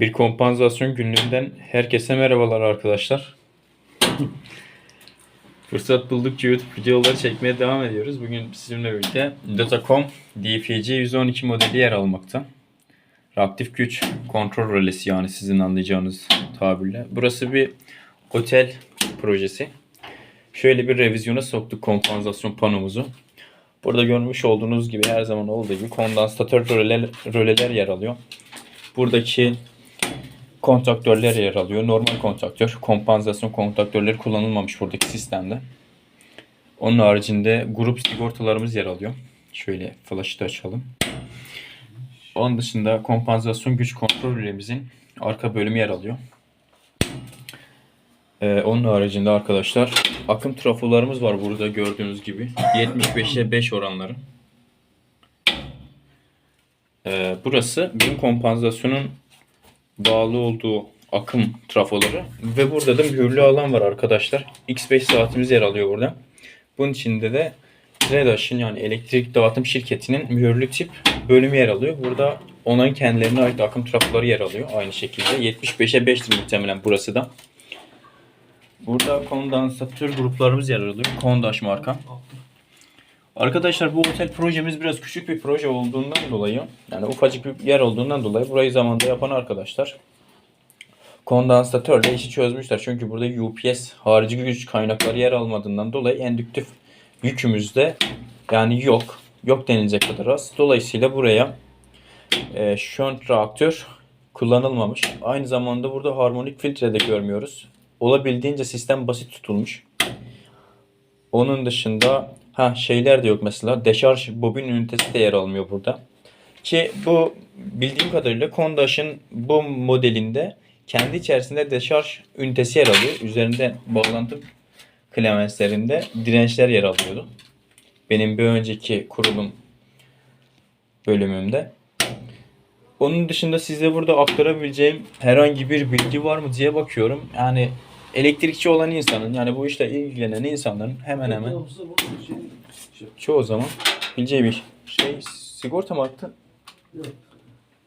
Bir kompansasyon günlüğünden herkese merhabalar arkadaşlar. Fırsat buldukça YouTube videoları çekmeye devam ediyoruz. Bugün sizinle birlikte Datacom DFC 112 modeli yer almakta. Reaktif güç kontrol rölesi yani sizin anlayacağınız tabirle. Burası bir otel projesi. Şöyle bir revizyona soktuk kompansasyon panomuzu. Burada görmüş olduğunuz gibi her zaman olduğu gibi kondansatör röleler, röleler yer alıyor. Buradaki kontaktörler yer alıyor. Normal kontaktör, kompansasyon kontaktörleri kullanılmamış buradaki sistemde. Onun haricinde grup sigortalarımız yer alıyor. Şöyle flash'ı da açalım. Onun dışında kompansasyon güç kontrol rölemizin arka bölümü yer alıyor. Ee, onun haricinde arkadaşlar akım trafolarımız var burada gördüğünüz gibi. 75'e 5 oranları. Ee, burası bin kompansasyonun bağlı olduğu akım trafoları ve burada da mühürlü alan var arkadaşlar. X5 saatimiz yer alıyor burada. Bunun içinde de Redaş'ın yani elektrik dağıtım şirketinin mühürlü tip bölümü yer alıyor. Burada onların kendilerine ait akım trafoları yer alıyor aynı şekilde. 75'e 5'tir muhtemelen burası da. Burada kondansatör gruplarımız yer alıyor. Kondaş marka. Arkadaşlar bu otel projemiz biraz küçük bir proje olduğundan dolayı yani ufacık bir yer olduğundan dolayı burayı zamanda yapan arkadaşlar kondansatörle işi çözmüşler. Çünkü burada UPS harici güç kaynakları yer almadığından dolayı endüktif yükümüz de yani yok. Yok denilecek kadar az. Dolayısıyla buraya e, şönt reaktör kullanılmamış. Aynı zamanda burada harmonik filtre de görmüyoruz. Olabildiğince sistem basit tutulmuş. Onun dışında ha şeyler de yok mesela. Deşarj bobin ünitesi de yer almıyor burada. Ki bu bildiğim kadarıyla Kondaş'ın bu modelinde kendi içerisinde deşarj ünitesi yer alıyor. Üzerinde bağlantı klemenslerinde dirençler yer alıyordu. Benim bir önceki kurulum bölümümde. Onun dışında size burada aktarabileceğim herhangi bir bilgi var mı diye bakıyorum. Yani elektrikçi olan insanın yani bu işle ilgilenen insanların hemen hemen çoğu zaman bileceği bir şey sigorta mı attı? Yok.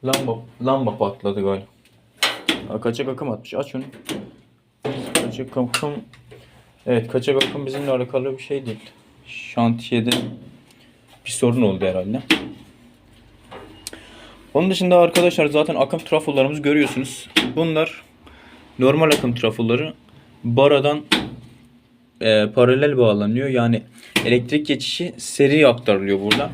Lamba, lamba patladı galiba. Kaçak akım atmış. Aç onu. Kaçak akım. Evet kaçak akım bizimle alakalı bir şey değil. Şantiyede bir sorun oldu herhalde. Onun dışında arkadaşlar zaten akım trafolarımızı görüyorsunuz. Bunlar normal akım trafoları baradan e, paralel bağlanıyor. Yani elektrik geçişi seri aktarılıyor burada.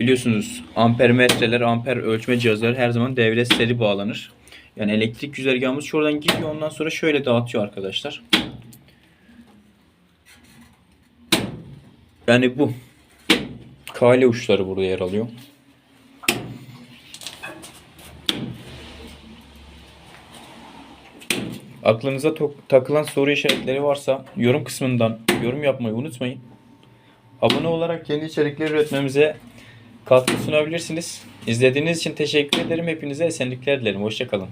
Biliyorsunuz ampermetreler, amper ölçme cihazları her zaman devre seri bağlanır. Yani elektrik güzergahımız şuradan giriyor ondan sonra şöyle dağıtıyor arkadaşlar. Yani bu. Kale uçları burada yer alıyor. Aklınıza takılan soru işaretleri varsa yorum kısmından yorum yapmayı unutmayın. Abone olarak yeni içerikler üretmemize katkı sunabilirsiniz. İzlediğiniz için teşekkür ederim. Hepinize esenlikler dilerim. Hoşçakalın.